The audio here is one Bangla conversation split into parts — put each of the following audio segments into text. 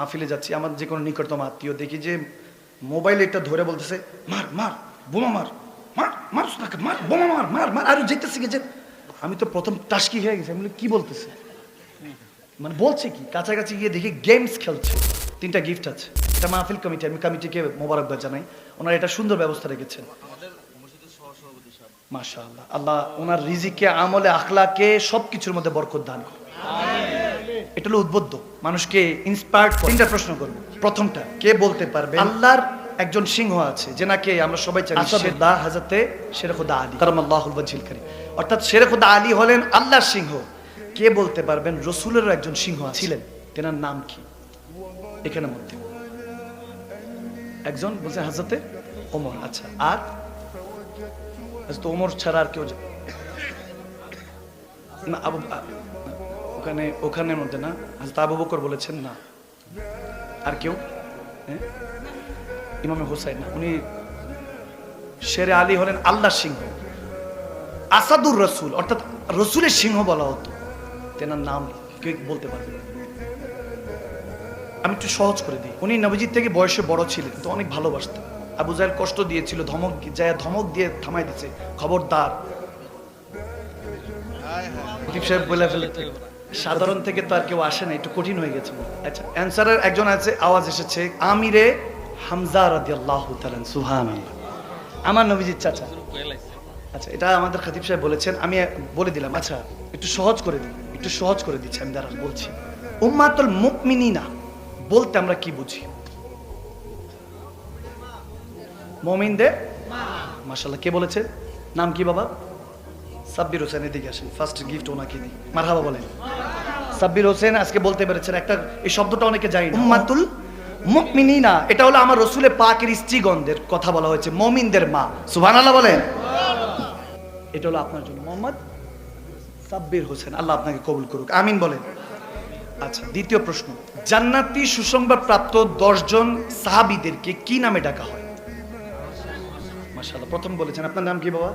মাহফিলে যাচ্ছি আমার যে কোনো নিকটতম আত্মীয় দেখি যে মোবাইল এটা ধরে বলতেছে মার মার বোমা মার মার মার তাকে মার বোমা মার মার মার আর যেতেছে কি যে আমি তো প্রথম টাসকি হয়ে গেছি আমি কি বলতেছে? মানে বলছে কি কাছাকাছি গিয়ে দেখি গেমস খেলছে তিনটা গিফট আছে। এটা মাহফিল কমিটি আমি কমিটিকে মোবারকবাদ জানাই ওনারা এটা সুন্দর ব্যবস্থা রেখেছেন। মাশা আল্লাহ আল্লাহ ওনার রিজিকে আমলে আখলাকে সব কিছুর মধ্যে বরকত দান করুন। এটা হলো উদ্বুদ্ধ। মানুষকে ইন্সপায়ার্ড তিনটা প্রশ্ন করব। প্রথমটা কে বলতে পারবে? আল্লাহর একজন সিংহ আছে যেনাকে আমরা সবাই জানি আসাদুল্লাহ হাজরতে শেরখুদা আলী। কারামাল্লাহুল ওয়াজহিল কারীম। অর্থাৎ শেরখুদা আলী হলেন আল্লাহর সিংহ। কে বলতে পারবেন? রসুলের একজন সিংহ ছিলেন। তেনার নাম কি? এখানে মধ্যে একজন বলছে হাজরতে ওমর। আচ্ছা আর? তো ওমর ছাড়া আর কেউ না আবু ওখানে ওখানের মধ্যে না? হাজরত আবু বকর বলেছেন না। আর কেউ? হ্যাঁ ইমামে হোসাইন না। উনি শেরে আলী হলেন আল্লাহ সিংহ। আসাদুর রসুল অর্থাৎ রসুলের সিংহ বলা হতো। তেনার নাম কেউ বলতে পারবে আমি একটু সহজ করে দিই। উনি নবজিৎ থেকে বয়সে বড় ছিলেন তো অনেক ভালোবাসতেন আবু জাহেল কষ্ট দিয়েছিল ধমক যায় ধমক দিয়ে থামাই দিচ্ছে খবরদার। সাহেব বলে ফেলে সাধারণ থেকে তো আর কেউ আসে না, একটু কঠিন হয়ে গেছে আচ্ছা অ্যান্সারের একজন আছে, আওয়াজ এসেছে, আমিরে হামজা তাআলা সুবহানাল্লাহ। আমার নবীজির চাচা। আচ্ছা এটা আমাদের খতিব সাহেব বলেছেন, আমি বলে দিলাম আচ্ছা একটু সহজ করে দিই, একটু সহজ করে দিচ্ছি, আমি দাঁড়ান, বলছি। উম্মাতুল মুকমিনিনা বলতে আমরা কি বুঝি? মমিনদের? মাশাল্লাহ কে বলেছে? নাম কি বাবা? সাব্বির হোসেন এদিকে আসেন। ফার্স্ট গিফট ওনাকে দিই মারহাবা বলেন। সাব্বির হোসেন আজকে বলতে পেরেছেন একটা এই শব্দটা অনেকে জানি না। উম্মাতুল মুকমিনিনা এটা হলো আমার রসুলের পাকের স্ত্রীগণদের কথা বলা হয়েছে মমিনদের মা। সুবহানাল্লাহ বলেন। এটা হলো আপনার জন্য। মোহাম্মদ সাব্বির হোসেন আল্লাহ আপনাকে কবুল করুক। আমিন বলেন। আচ্ছা দ্বিতীয় প্রশ্ন। জান্নাতি সুসংবাদ প্রাপ্ত দশজন সাহাবিদেরকে কি নামে ডাকা হয়? মাশাআল্লাহ প্রথম বলেছেন। আপনার নাম কি বাবা?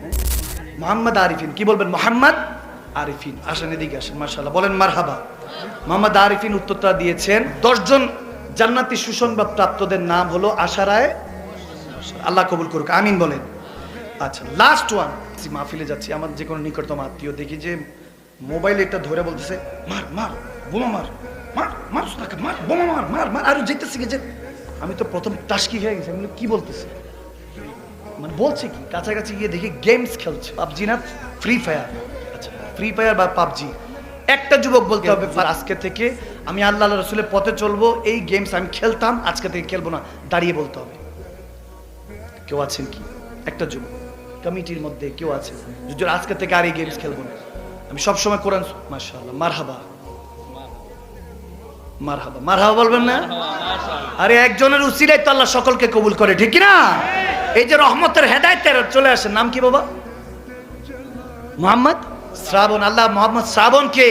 হ্যাঁ? মোহাম্মদ আরিফিন। কি বলবেন, মোহাম্মদ আরিফিন? আসেন এদিকে আসেন, মাশাআল্লাহ। বলেন, মারহাবা। মোহাম্মদ আরিফিন উত্তরটা দিয়েছেন, দশজন জান্নাতি সুসংবাদ প্রাপ্তদের নাম হলো আশারায়। আল্লাহ কবুল করুক, আমিন বলেন। আচ্ছা লাস্ট ওয়ান মাহফিলে যাচ্ছি, আমার যে কোনো নিকটতম আত্মীয় দেখি যে মোবাইল এটা ধরে বলতেছে, মার মার, বোমা মার মার মার মার, বোমা মার মার মার। আর যেতেছে যে, আমি তো প্রথম টাসকি হয়ে গেছি কি বলতেছে? মানে বলছে কি কাছাকাছি গিয়ে দেখি গেমস খেলছে। পাবজি না ফ্রি ফায়ার আচ্ছা ফ্রি ফায়ার বা পাবজি। একটা যুবক বলতে হবে আজকে থেকে আমি আল্লাহ আল্লাহ রসুলের পথে চলবো এই গেমস আমি খেলতাম আজকে থেকে খেলব না। দাঁড়িয়ে বলতে হবে। কেউ আছেন কি? একটা যুবক। কমিটির মধ্যে কেউ আছে যদি আজকে থেকে আর এই গেমস খেলব না। আমি সবসময় কোরআন মাশাআল্লাহ মারহাবা। মারহাবা। মারহাবা বলবেন না? আরে একজনের উসিলাই তো আল্লাহ সকলকে কবুল করে ঠিক না এই যে রহমতের হেদায়তের চলে আসে নাম কি বাবা? মোহাম্মদ? শ্রাবণ আল্লাহ মোহাম্মদ শ্রাবণকে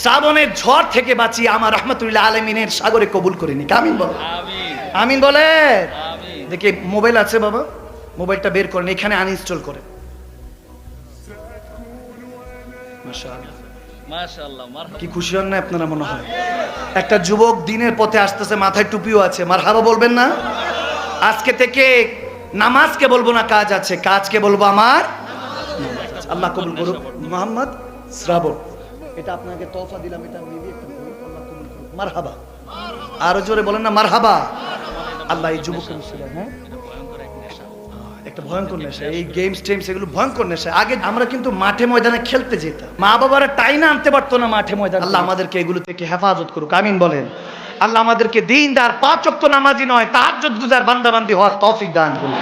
শ্রাবণের ঝড় থেকে বাঁচিয়ে আমার রহমতুল্লাহ আলমিনের সাগরে কবুল করিনি আমিন বলো আমিন। বলে দেখি মোবাইল আছে বাবা? মোবাইলটা বের করেন এখানে আনইনস্টল করেন। মাশাআল্লাহ। কি খুশি হন না আপনারা মনে হয়? একটা যুবক দিনের পথে আসতেছে মাথায় টুপিও আছে। মার হাবা বলবেন না? আজকে থেকে নামাজকে বলব না কাজ আছে, কাজকে বলব আমার আল্লাহ কবুল করুক। মোহাম্মদ, শ্রাবণ। এটা আপনাকে তোফা দিলাম, এটা একটা আল্লাহ কবুল করুক। মার হাবা আরও জোরে বলেন না, মারহাবা। আল্লাহ এই যুবক হ্যাঁ? একটা ভয়ঙ্কর নেশা। এই গেমস টেমস এগুলো ভয়ঙ্কর নেশা। আগে আমরা কিন্তু মাঠে ময়দানে খেলতে যেতাম। মা বাবারা টাইনা আনতে পারতো না মাঠে ময়দানে। আল্লাহ আমাদেরকে এগুলো থেকে হেফাজত করুক। আমিন বলেন। আল্লাহ আমাদেরকে দিন দার পাঁচ অক্ত নামাজি নয়, তাহাজ্জুদ গুজার বান্দাবান্দি হওয়ার তফিক দান করুন।